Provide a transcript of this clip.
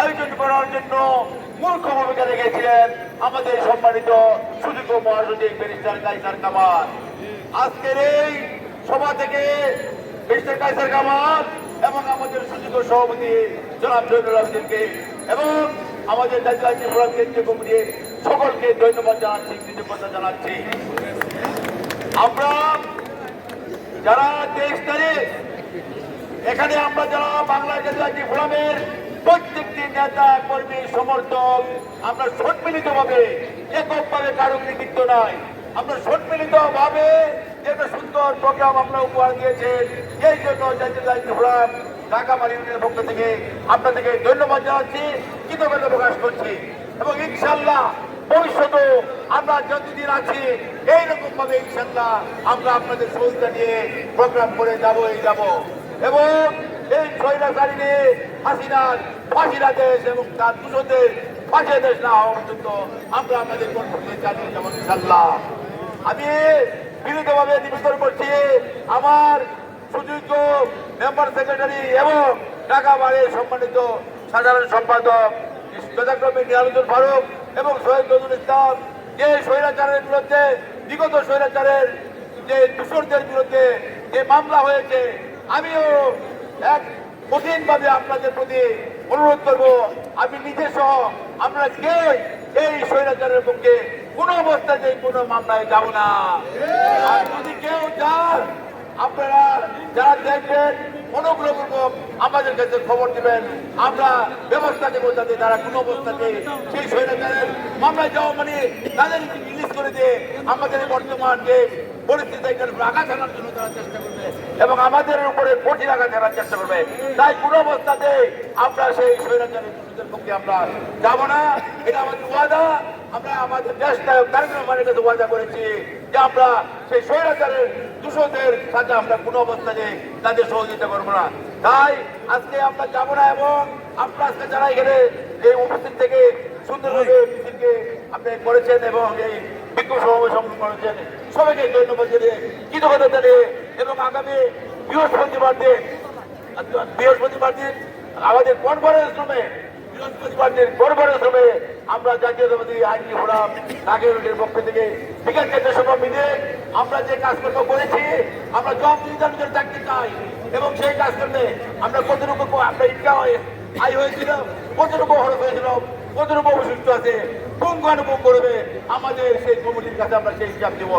আয়োজন করার জন্য মূর্খ ভূমিকা রেখেছিলেন আমাদের সম্মানিত সুযোগ্য মহাসচিব ব্যারিস্টার কাইসার কামাল। আজকের এই সভা থেকে ব্যারিস্টার কাইসার কামাল এবং আমাদের সুযোগ্য সভাপতি জনাব জয়নুল আবদিনকে এবং আমাদের জাতীয় ফোরাম কেন্দ্রীয় কমিটির সকলকে ধন্যবাদ জানাচ্ছি, কৃতজ্ঞতা জানাচ্ছি। আমরা যারা তেইশ তারিখ, এখানে আমরা যারা বাংলা জাতীয় ফোরামের প্রত্যেকটি নেতা, কর্মী, সমর্থক, আমরা সম্মিলিত ভাবে এককভাবে কারও কৃতিত্ব নাই। আমরা সম্মিলিত ভাবে একটা সুন্দর প্রোগ্রাম আমরা উপহার দিয়েছেন। এই জন্য ফোরাম ঢাকা মারি ইউনিয়নের পক্ষ থেকে আপনাদেরকে ধন্যবাদ জানাচ্ছি, কৃতজ্ঞতা প্রকাশ করছি। এবং ইনশাল্লাহ ভবিষ্যতে আমরা যতদিন আছি এইরকম ভাবে ইনশাল্লাহ আমরা আপনাদের সহযোগিতা নিয়ে প্রোগ্রাম করে যাবই যাব। এবং এই স্বৈরাচারীকে হাসিনার ফাঁসিরা দেশ এবং তার দুশোদের ফাঁসি দেশ না হওয়া পর্যন্ত আমরা আমাদের কর্মসূচি চালিয়ে যাব ইনশাল্লাহ আমি বিনীতভাবে নিবেদন করছি, আমার সুযোগ্য মেম্বার সেক্রেটারি এবং ঢাকা বাড়ির সম্মানিত সাধারণ সম্পাদক যথাক্রমে নিয়ালুদ্দিন ফারুক এবং শহীদ নজরুল ইসলাম, যে স্বৈরাচারের বিরুদ্ধে, বিগত স্বৈরাচারের যে দূষণদের বিরুদ্ধে যে মামলা হয়েছে, আমিও এক কঠিনভাবে আপনাদের প্রতি অনুরোধ করব, আমি নিজে সহ আমরা কেউ এই স্বৈরাচারের পক্ষে কোনো অবস্থাতে কোনো মামলায় যাব না। আর যদি কেউ যান আপনারা যারা দেখবেন অনুগ্রহ পূর্বক আমাদের কাছে খবর দিবেন, আমরা ব্যবস্থা দেবো যাতে তারা কোনো অবস্থাতে সেই স্বৈরাচারের মামলায় যাওয়া মানে তাদের আমাদের বর্তমান যে করবে এবং আমাদের উপরে কঠিন আঘাত চেষ্টা করবে। তাই অবস্থাতে আমরা সেই স্বৈরাচারের পক্ষে আমরা যাব না। এটা আমাদের ওয়াদা। আমরা আমাদের ওয়াদা করেছি যে আমরা সেই স্বৈরাচারের দূষণদের সাথে আমরা কোনো অবস্থাতে তাদের সহযোগিতা করব না। তাই আজকে আমরা যাব না এবং আপনার আজকে যারা এখানে এই উপস্থিত থেকে সুন্দরভাবে আপনি করেছেন এবং এই করেছেন সবাইকে ধন্যবাদ জানিয়ে কৃতজ্ঞতা জানিয়ে এবং আগামী বৃহস্পতিবার দিন বৃহস্পতিবার দিন আমাদের কনফারেন্স রুমে আমরা জাতীয়তাবাদী আইনি ফোরাম থেকে বিকাশ কেন্দ্রের সভা মিলে আমরা যে কাজকর্ম করেছি, আমরা জব নির্ধারণ করে থাকতে চাই এবং সেই কাজ করলে আমরা কতটুকু আমরা ইনকাম আয় হয়েছিল, কতটুকু খরচ হয়েছিল কতটুকু অবশিষ্ট আছে। কোন কোন করবে। আমাদের সেই কমিটির কাছে আমরা সেই হিসাব দেবো।